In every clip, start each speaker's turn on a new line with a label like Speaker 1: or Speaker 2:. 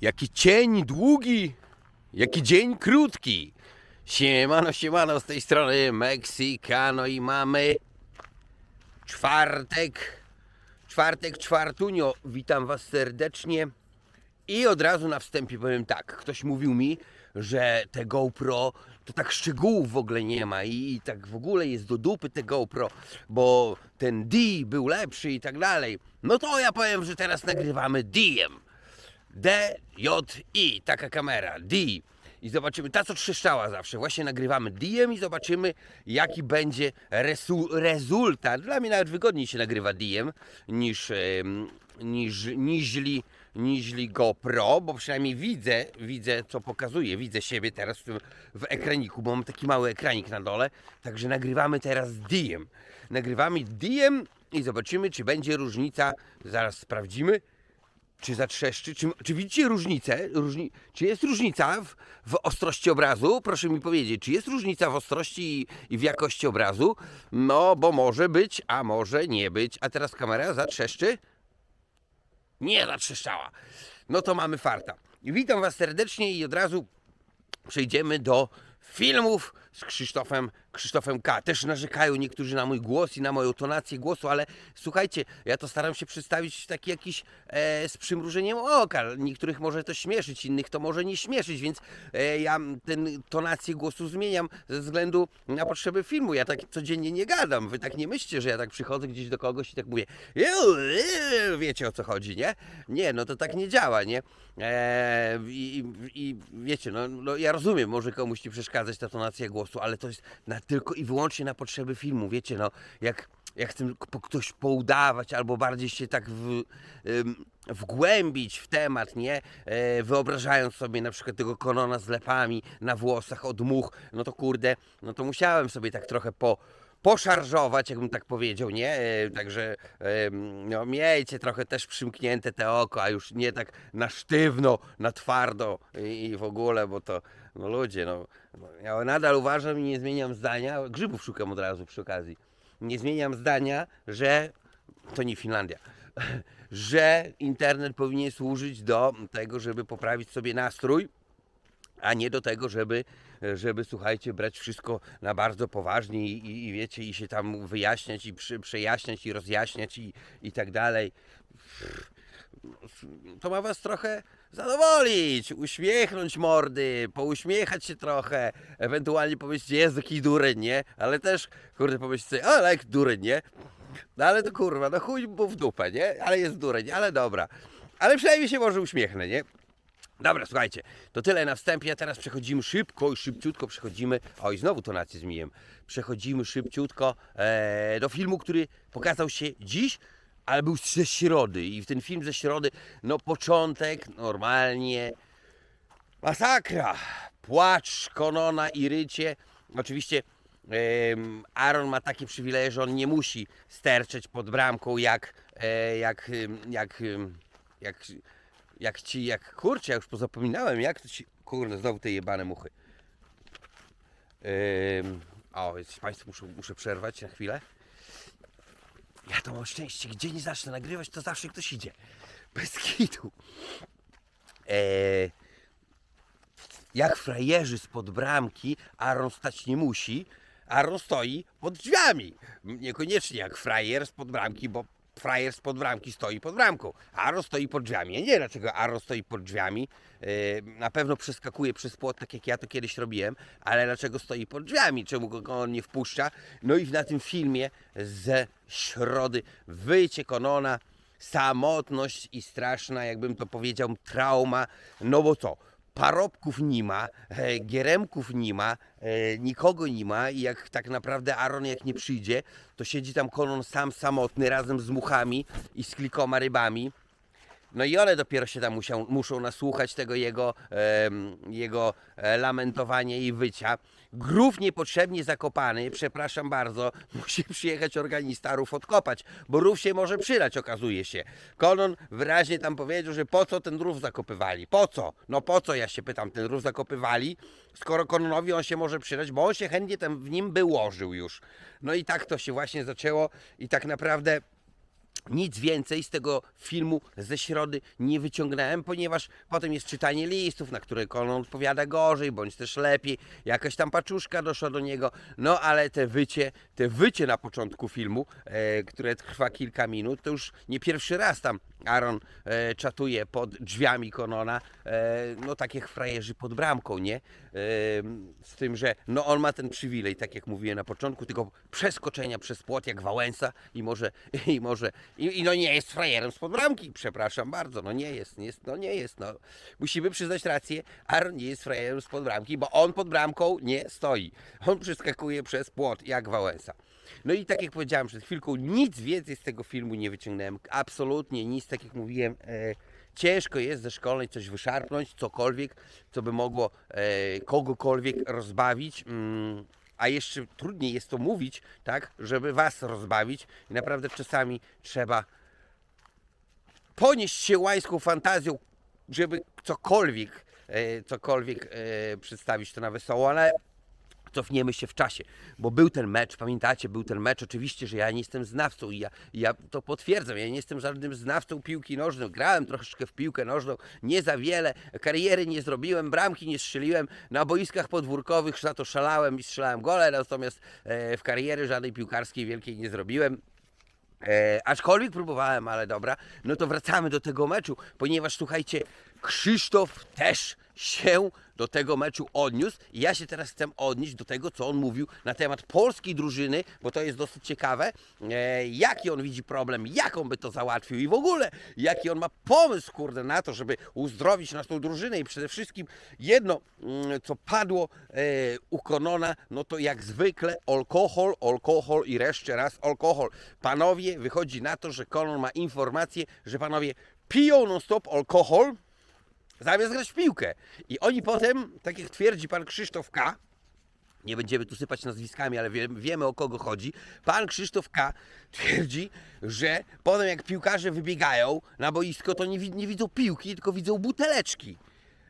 Speaker 1: Jaki cień długi, jaki dzień krótki. Siemano, siemano, z tej strony Meksykano i mamy czwartek, czwartek, czwartunio. Witam Was serdecznie i od razu na wstępie powiem tak. Ktoś mówił mi, że te GoPro to tak szczegółów w ogóle nie ma i, i tak w ogóle jest do dupy te GoPro, bo ten D był lepszy i tak dalej. No to ja powiem, że teraz nagrywamy D-em. D, J, I, taka kamera, D. I zobaczymy, ta co trzeszczała zawsze. Właśnie nagrywamy DM i zobaczymy, jaki będzie resu, rezultat. Dla mnie nawet wygodniej się nagrywa DM niż, niż, niźli, niźli GoPro, bo przynajmniej widzę, widzę co pokazuje, widzę siebie teraz w, w ekraniku, bo mam taki mały ekranik na dole, także nagrywamy teraz DM. Nagrywamy DM i zobaczymy, czy będzie różnica, zaraz sprawdzimy, czy zatrzeszczy? Czy, czy widzicie różnicę? Różni, czy jest różnica w, w ostrości obrazu? Proszę mi powiedzieć, czy jest różnica w ostrości i, i w jakości obrazu? No, bo może być, a może nie być. A teraz kamera zatrzeszczy? Nie zatrzeszczała. No to mamy farta. Witam Was serdecznie i od razu przejdziemy do filmów z Krzysztofem, Krzysztofem K. Też narzekają niektórzy na mój głos i na moją tonację głosu, ale słuchajcie, ja to staram się przedstawić taki jakiś e, z przymrużeniem oka. Niektórych może to śmieszyć, innych to może nie śmieszyć, więc e, ja ten tonację głosu zmieniam ze względu na potrzeby filmu. Ja tak codziennie nie gadam. Wy tak nie myślcie, że ja tak przychodzę gdzieś do kogoś i tak mówię, wiecie o co chodzi, nie? Nie, no to tak nie działa, nie? E, i, i, I wiecie, no, no ja rozumiem, może komuś ci przeszkadzać ta tonacja głosu, ale to jest na, tylko i wyłącznie na potrzeby filmu, wiecie, no jak, jak po- ktoś poudawać albo bardziej się tak w, wgłębić w temat, nie? E, wyobrażając sobie na przykład tego konona z lepami na włosach od much, no to kurde, no to musiałem sobie tak trochę po poszarżować, jakbym tak powiedział, nie? E, Także no, miejcie trochę też przymknięte te oko, a już nie tak na sztywno, na twardo i, i w ogóle, bo to, no ludzie, no ja nadal uważam i nie zmieniam zdania, grzybów szukam od razu przy okazji, nie zmieniam zdania, że to nie Finlandia, że internet powinien służyć do tego, żeby poprawić sobie nastrój, a nie do tego, żeby, żeby słuchajcie, brać wszystko na bardzo poważnie i, i, wiecie, i się tam wyjaśniać, i przy, przejaśniać, i rozjaśniać, i, i tak dalej. To ma was trochę zadowolić, uśmiechnąć mordy, pouśmiechać się trochę, ewentualnie powiedzieć, jest taki dureń, nie? Ale też, kurde, pomyśleć sobie, ale jak dureń, nie? No ale to kurwa, no chuj mu w dupę, nie? Ale jest dureń, ale dobra. Ale przynajmniej się może uśmiechnę, nie? Dobra, słuchajcie, to tyle na wstępie, a teraz przechodzimy szybko i szybciutko przechodzimy, oj znowu tonację zmieniłem, przechodzimy szybciutko e, do filmu, który pokazał się dziś, ale był ze środy i w ten film ze środy, no początek normalnie, masakra, płacz Konona i rycie, oczywiście Aaron ma takie przywileje, że on nie musi sterczeć pod bramką jak, e, jak, jak, jak, jak ci, jak kurczę, ja już pozapominałem, jak to ci, kurde, znowu te jebane muchy. O, więc Państwu muszę, muszę przerwać na chwilę. Ja to mam szczęście, gdzie nie zacznę nagrywać, to zawsze ktoś idzie. Bez kitu. Eee, jak frajerzy spod bramki, Aaron stać nie musi. Aaron stoi pod drzwiami. Niekoniecznie jak frajer spod bramki, bo frajer spod bramki stoi pod bramką. Aaron stoi pod drzwiami. Ja nie wiem dlaczego Aaron stoi pod drzwiami. Yy, Na pewno przeskakuje przez płot, tak jak ja to kiedyś robiłem, ale dlaczego stoi pod drzwiami? Czemu go- on nie wpuszcza? No i na tym filmie ze środy wyjście Konona samotność i straszna, jakbym to powiedział, trauma. No bo co? Parobków nie ma, e, gieremków nie ma, e, nikogo nie ma i jak tak naprawdę Aaron jak nie przyjdzie, to siedzi tam Konon sam samotny razem z muchami i z kilkoma rybami. No i one dopiero się tam musiał, muszą nasłuchać tego jego, jego e, lamentowania i wycia. Grów niepotrzebnie zakopany, przepraszam bardzo, musi przyjechać organista rów odkopać, bo rów się może przydać, okazuje się. Konon wyraźnie tam powiedział, że po co ten rów zakopywali? Po co? No po co, ja się pytam, ten rów zakopywali, skoro Kononowi on się może przydać, bo on się chętnie tam w nim wyłożył już. No i tak to się właśnie zaczęło i tak naprawdę nic więcej z tego filmu ze środy nie wyciągnąłem, ponieważ potem jest czytanie listów, na które Conan odpowiada gorzej, bądź też lepiej. Jakaś tam paczuszka doszła do niego. No ale te wycie, te wycie na początku filmu, e, które trwa kilka minut, to już nie pierwszy raz tam Aaron e, czatuje pod drzwiami Konona, e, no takich frajerzy pod bramką, nie? E, z tym, że no on ma ten przywilej, tak jak mówiłem na początku, tego przeskoczenia przez płot jak Wałęsa i może, i może, i, i no nie jest frajerem spod bramki, przepraszam bardzo, no nie jest, nie jest, no nie jest, no. Musimy przyznać rację, Aaron nie jest frajerem spod bramki, bo on pod bramką nie stoi. On przeskakuje przez płot jak Wałęsa. No i tak jak powiedziałem przed chwilką, nic więcej z tego filmu nie wyciągnąłem. Absolutnie nic, tak jak mówiłem. E, ciężko jest ze szkolnej coś wyszarpnąć, cokolwiek, co by mogło e, kogokolwiek rozbawić. Mm, a jeszcze trudniej jest to mówić, tak, żeby was rozbawić. I naprawdę czasami trzeba ponieść się łańską fantazją, żeby cokolwiek, e, cokolwiek e, przedstawić to na wesoło, ale cofniemy się w czasie, bo był ten mecz, pamiętacie, był ten mecz, oczywiście, że ja nie jestem znawcą i ja, ja to potwierdzam, ja nie jestem żadnym znawcą piłki nożnej, grałem troszeczkę w piłkę nożną, nie za wiele, kariery nie zrobiłem, bramki nie strzeliłem, na boiskach podwórkowych za to szalałem i strzelałem gole, natomiast e, w kariery żadnej piłkarskiej wielkiej nie zrobiłem. E, aczkolwiek próbowałem, ale dobra. No to wracamy do tego meczu, ponieważ słuchajcie, Krzysztof też się do tego meczu odniósł. I ja się teraz chcę odnieść do tego, co on mówił na temat polskiej drużyny, bo to jest dosyć ciekawe, e, jaki on widzi problem, jak on by to załatwił i w ogóle, jaki on ma pomysł, kurde, na to, żeby uzdrowić naszą drużynę. I przede wszystkim jedno, mm, co padło e, u Konona, no to jak zwykle alkohol, alkohol i jeszcze raz alkohol. Panowie, wychodzi na to, że Konon ma informację, że panowie piją non-stop alkohol, zamiast grać w piłkę. I oni potem, tak jak twierdzi pan Krzysztof K., nie będziemy tu sypać nazwiskami, ale wie, wiemy o kogo chodzi. Pan Krzysztof K. twierdzi, że potem jak piłkarze wybiegają na boisko, to nie, nie widzą piłki, tylko widzą buteleczki.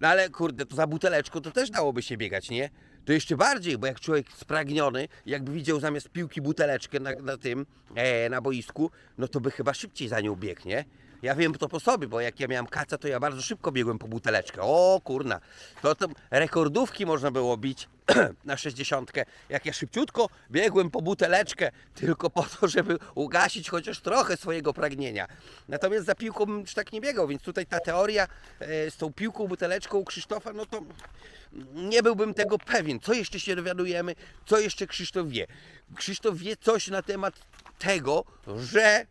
Speaker 1: No ale kurde, to za buteleczką to też dałoby się biegać, nie? To jeszcze bardziej, bo jak człowiek spragniony, jakby widział zamiast piłki buteleczkę na, na tym, e, na boisku, no to by chyba szybciej za nią biegł, nie? Ja wiem to po sobie, bo jak ja miałem kaca, to ja bardzo szybko biegłem po buteleczkę. O kurna, to tam rekordówki można było bić na 60. Jak ja szybciutko biegłem po buteleczkę, tylko po to, żeby ugasić chociaż trochę swojego pragnienia. Natomiast za piłką bym tak nie biegał, więc tutaj ta teoria e, z tą piłką, buteleczką Krzysztofa, no to nie byłbym tego pewien. Co jeszcze się dowiadujemy? Co jeszcze Krzysztof wie? Krzysztof wie coś na temat tego, że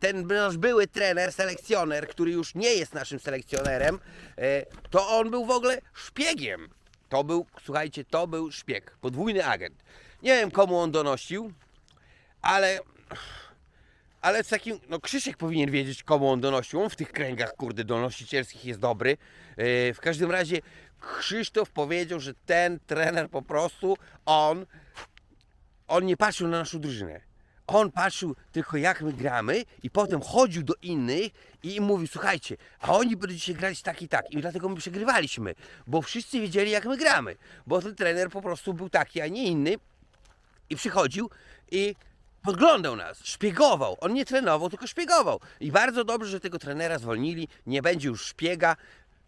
Speaker 1: ten nasz były trener, selekcjoner, który już nie jest naszym selekcjonerem, e, to on był w ogóle szpiegiem. To był, słuchajcie, to był szpieg, podwójny agent. Nie wiem komu on donosił, ale ale z takim, no Krzysiek powinien wiedzieć komu on donosił. On w tych kręgach, kurde, donosicielskich jest dobry. E, w każdym razie Krzysztof powiedział, że ten trener po prostu, on on nie patrzył na naszą drużynę. On patrzył tylko jak my gramy i potem chodził do innych i im mówił, słuchajcie, a oni będą dzisiaj grać tak i tak. I dlatego my przegrywaliśmy, bo wszyscy wiedzieli jak my gramy. Bo ten trener po prostu był taki, a nie inny i przychodził i podglądał nas, szpiegował. On nie trenował, tylko szpiegował. I bardzo dobrze, że tego trenera zwolnili. Nie będzie już szpiega.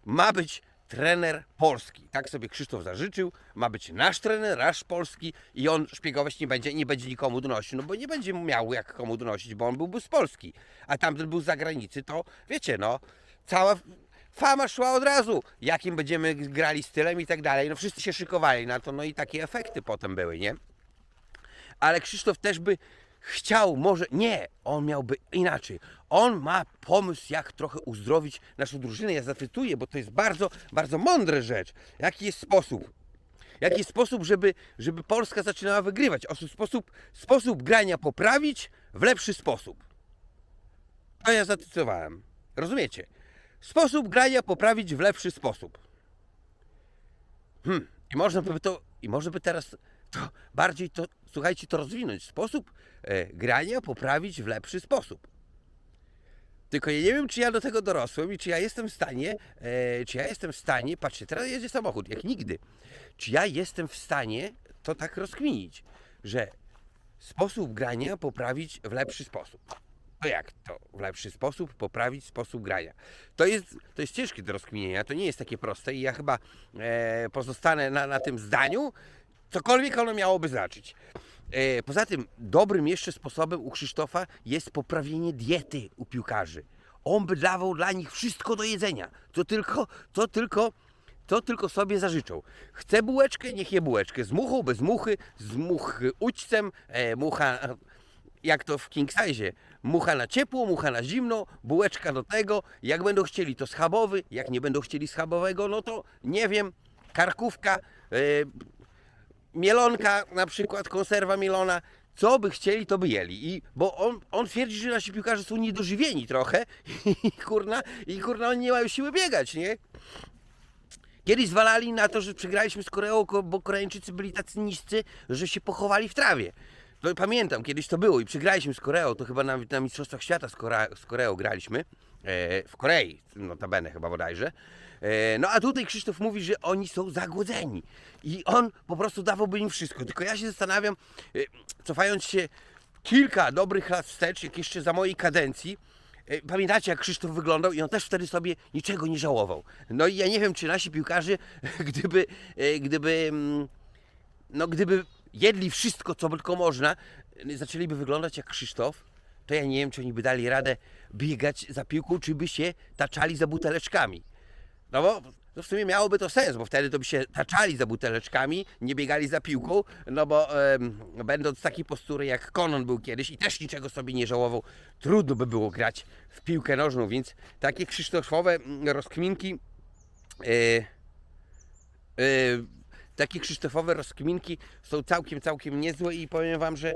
Speaker 1: Ma być trener polski. Tak sobie Krzysztof zażyczył. Ma być nasz trener, nasz polski i on szpiegować nie będzie, nie będzie nikomu donosił, no bo nie będzie miał jak komu donosić, bo on byłby z Polski. A tamten był z zagranicy, to wiecie, no, cała fama szła od razu, jakim będziemy grali stylem i tak dalej. No wszyscy się szykowali na to, no i takie efekty potem były, nie? ale Krzysztof też by chciał, może nie, on miałby inaczej. On ma pomysł, jak trochę uzdrowić naszą drużynę. Ja zacytuję, bo to jest bardzo, bardzo mądra rzecz. Jaki jest sposób? Jaki jest sposób, żeby, żeby Polska zaczynała wygrywać? Otóż sposób, sposób grania poprawić w lepszy sposób. To ja zacytowałem. Rozumiecie? Sposób grania poprawić w lepszy sposób. Hmm. I można by to, i może by teraz to bardziej to, słuchajcie, to rozwinąć. Sposób e, grania poprawić w lepszy sposób. Tylko ja nie wiem, czy ja do tego dorosłem i czy ja jestem w stanie, e, czy ja jestem w stanie, patrzcie, teraz jedzie samochód, jak nigdy. Czy ja jestem w stanie to tak rozkminić, że sposób grania poprawić w lepszy sposób. To jak to w lepszy sposób poprawić sposób grania? To jest, to jest ciężkie do rozkminienia, to nie jest takie proste i ja chyba e, pozostanę na, na tym zdaniu, cokolwiek ono miałoby znaczyć. E, poza tym, dobrym jeszcze sposobem u Krzysztofa jest poprawienie diety u piłkarzy. On by dawał dla nich wszystko do jedzenia, co tylko, co tylko, co tylko sobie zażyczą. Chce bułeczkę, niech je bułeczkę. Z muchą, bez muchy, z much ućcem, e, mucha jak to w king size. Mucha na ciepło, mucha na zimno, bułeczka do tego. Jak będą chcieli, to schabowy. Jak nie będą chcieli schabowego, no to nie wiem, karkówka, e, mielonka, na przykład konserwa mielona. Co by chcieli, to by jeli. I, bo on, on twierdzi, że nasi piłkarze są niedożywieni trochę i kurna, i kurna oni nie mają siły biegać, nie? Kiedyś zwalali na to, że przegraliśmy z Koreą, ko- bo Koreańczycy byli tacy niscy, że się pochowali w trawie. To pamiętam, kiedyś to było i przegraliśmy z Koreą, to chyba nawet na Mistrzostwach Świata z, Kora- z Koreą graliśmy. E, w Korei, notabene chyba bodajże. E, no a tutaj Krzysztof mówi, że oni są zagłodzeni. I on po prostu dawałby im wszystko. Tylko ja się zastanawiam, e, cofając się kilka dobrych lat wstecz, jak jeszcze za mojej kadencji, Pamiętacie, jak Krzysztof wyglądał i on też wtedy sobie niczego nie żałował. No i ja nie wiem, czy nasi piłkarze, gdyby, gdyby, mm, no gdyby jedli wszystko, co tylko można, zaczęliby wyglądać jak Krzysztof, to ja nie wiem, czy oni by dali radę biegać za piłką, czy by się taczali za buteleczkami. No bo no w sumie miałoby to sens, bo wtedy to by się taczali za buteleczkami, nie biegali za piłką, no bo em, będąc takiej postury jak Conan był kiedyś i też niczego sobie nie żałował, trudno by było grać w piłkę nożną, więc takie krzysztofowe mm, rozkminki e, e, takie krzysztofowe rozkminki są całkiem, całkiem niezłe i powiem wam, że,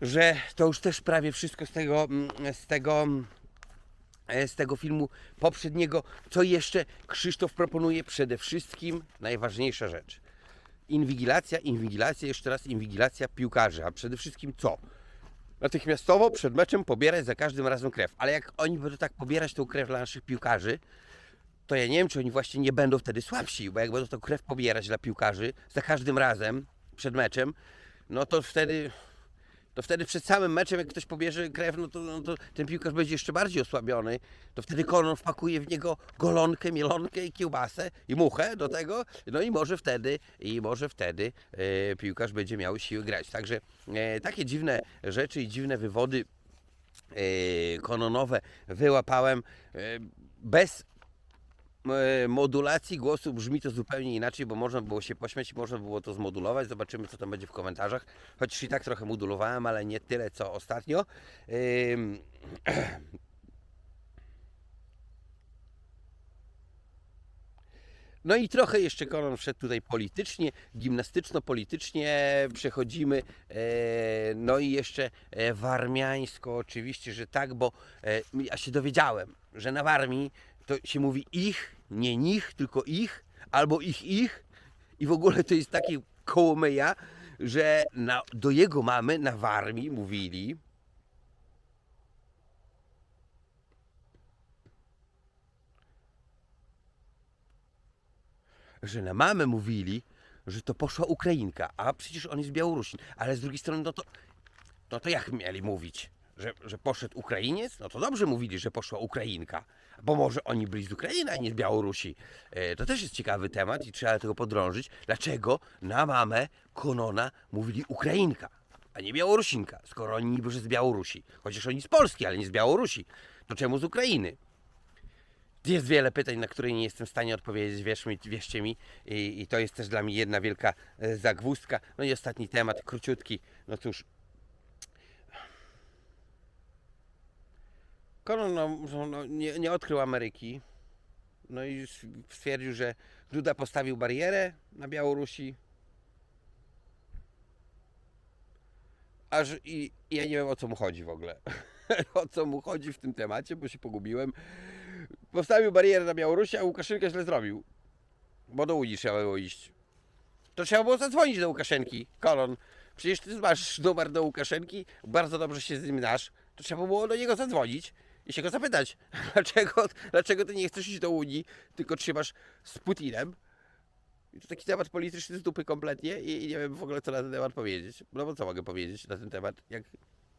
Speaker 1: że to już też prawie wszystko z tego, mm, z tego e, z tego filmu poprzedniego. Co jeszcze Krzysztof proponuje? Przede wszystkim najważniejsza rzecz. Inwigilacja, inwigilacja, jeszcze raz inwigilacja piłkarzy, a przede wszystkim co? Natychmiastowo przed meczem pobierać za każdym razem krew. Ale jak oni będą tak pobierać tą krew dla naszych piłkarzy, to ja nie wiem, czy oni właśnie nie będą wtedy słabsi, bo jak będą tą krew pobierać dla piłkarzy za każdym razem przed meczem, no to wtedy to wtedy przed samym meczem, jak ktoś pobierze krew, no to, no to ten piłkarz będzie jeszcze bardziej osłabiony. To wtedy Konon wpakuje w niego golonkę, mielonkę i kiełbasę i muchę do tego. No i może wtedy, i może wtedy e, piłkarz będzie miał siły grać. Także e, takie dziwne rzeczy i dziwne wywody e, kononowe wyłapałem e, bez modulacji głosu brzmi to zupełnie inaczej, bo można było się pośmiać można było to zmodulować. Zobaczymy, co tam będzie w komentarzach. Chociaż i tak trochę modulowałem, ale nie tyle, co ostatnio. No i trochę jeszcze Konon wszedł tutaj politycznie, gimnastyczno-politycznie przechodzimy. E, no i jeszcze e, warmiańsko oczywiście, że tak, bo e, ja się dowiedziałem, że na Warmii to się mówi ich, nie nich, tylko ich, albo ich ich. I w ogóle to jest takie kołomyja, że na, do jego mamy na Warmii mówili, że na mamę mówili, że to poszła Ukrainka, a przecież on jest Białorusin. Ale z drugiej strony, no to, no to jak mieli mówić? Że, że poszedł Ukrainiec? No to dobrze mówili, że poszła Ukrainka. Bo może oni byli z Ukrainy, a nie z Białorusi. E, to też jest ciekawy temat i trzeba tego podrążyć. Dlaczego na mamę Konona mówili Ukrainka, a nie Białorusinka? Skoro oni niby że z Białorusi. Chociaż oni z Polski, ale nie z Białorusi. To czemu z Ukrainy? Jest wiele pytań, na które nie jestem w stanie odpowiedzieć, wierz mi, wierzcie mi. I, I to jest też dla mnie jedna wielka e, zagwózdka. No i ostatni temat, króciutki. No cóż. Konon no, no, nie, nie odkrył Ameryki. No i stwierdził, że Duda postawił barierę na Białorusi. Aż i, i ja nie wiem o co mu chodzi w ogóle. o co mu chodzi w tym temacie, bo się pogubiłem. Postawił barierę na Białorusi, a Łukaszenka źle zrobił. Bo do Unii trzeba było iść. To trzeba było zadzwonić do Łukaszenki. Kolon. Przecież ty masz numer do Łukaszenki, bardzo dobrze się z nim znasz. To trzeba było do niego zadzwonić i się go zapytać, dlaczego, dlaczego ty nie chcesz iść do Unii, tylko trzymasz z Putinem. I to taki temat polityczny z dupy kompletnie i, i nie wiem w ogóle co na ten temat powiedzieć. No bo co mogę powiedzieć na ten temat, jak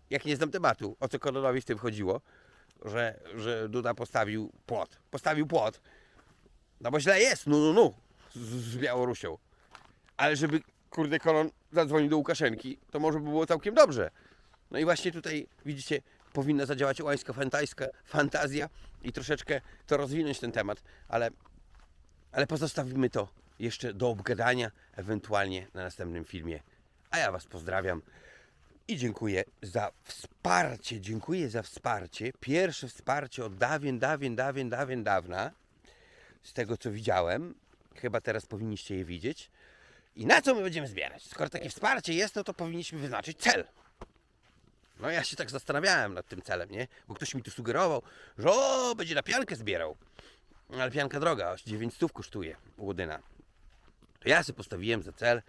Speaker 1: jak nie znam tematu, o co Kononowi w tym chodziło, że, że Duda postawił płot. Postawił płot. No bo źle jest, no, no, no, z, z Białorusią. Ale żeby, kurde, Konon zadzwonił do Łukaszenki, to może by było całkiem dobrze. No i właśnie tutaj, widzicie, powinna zadziałać łańska fantazja i troszeczkę to rozwinąć ten temat, ale, ale pozostawimy to jeszcze do obgadania, ewentualnie na następnym filmie. A ja Was pozdrawiam i dziękuję za wsparcie. Dziękuję za wsparcie. Pierwsze wsparcie od dawien, dawien, dawien, dawien, dawna. Z tego co widziałem. Chyba teraz powinniście je widzieć. I na co my będziemy zbierać? Skoro takie wsparcie jest, no to powinniśmy wyznaczyć cel. No ja się tak zastanawiałem nad tym celem, nie? Bo ktoś mi tu sugerował, że o, będzie na piankę zbierał. Ale pianka droga, aż 900 kosztuje u Łodyna. To ja sobie postawiłem za cel,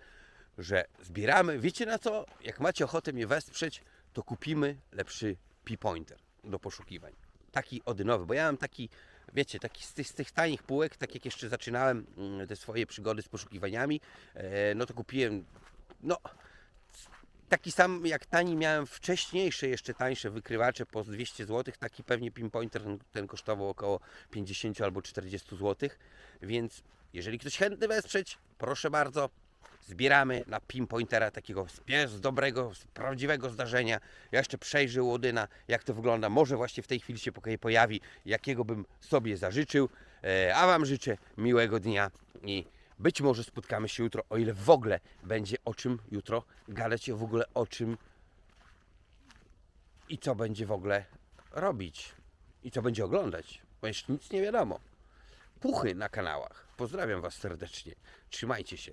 Speaker 1: że zbieramy, wiecie na co? Jak macie ochotę mnie wesprzeć, to kupimy lepszy P-Pointer do poszukiwań. Taki odynowy, bo ja mam taki, wiecie, taki z tych, z tych tanich półek, tak jak jeszcze zaczynałem mm, te swoje przygody z poszukiwaniami, e, no to kupiłem, no, taki sam jak tani miałem wcześniejsze, jeszcze tańsze wykrywacze po 200 zł, taki pewnie pinpointer ten, kosztował około 50 albo 40 zł, więc jeżeli ktoś chętny wesprzeć, proszę bardzo, zbieramy na pinpointera takiego z, dobrego, z prawdziwego zdarzenia. Ja jeszcze przejrzę Łodyna, jak to wygląda, może właśnie w tej chwili się pojawi, jakiego bym sobie zażyczył, E, a Wam życzę miłego dnia i być może spotkamy się jutro, o ile w ogóle będzie o czym jutro gadać, w ogóle o czym i co będzie w ogóle robić i co będzie oglądać, bo jeszcze nic nie wiadomo. Puchy na kanałach. Pozdrawiam Was serdecznie. Trzymajcie się.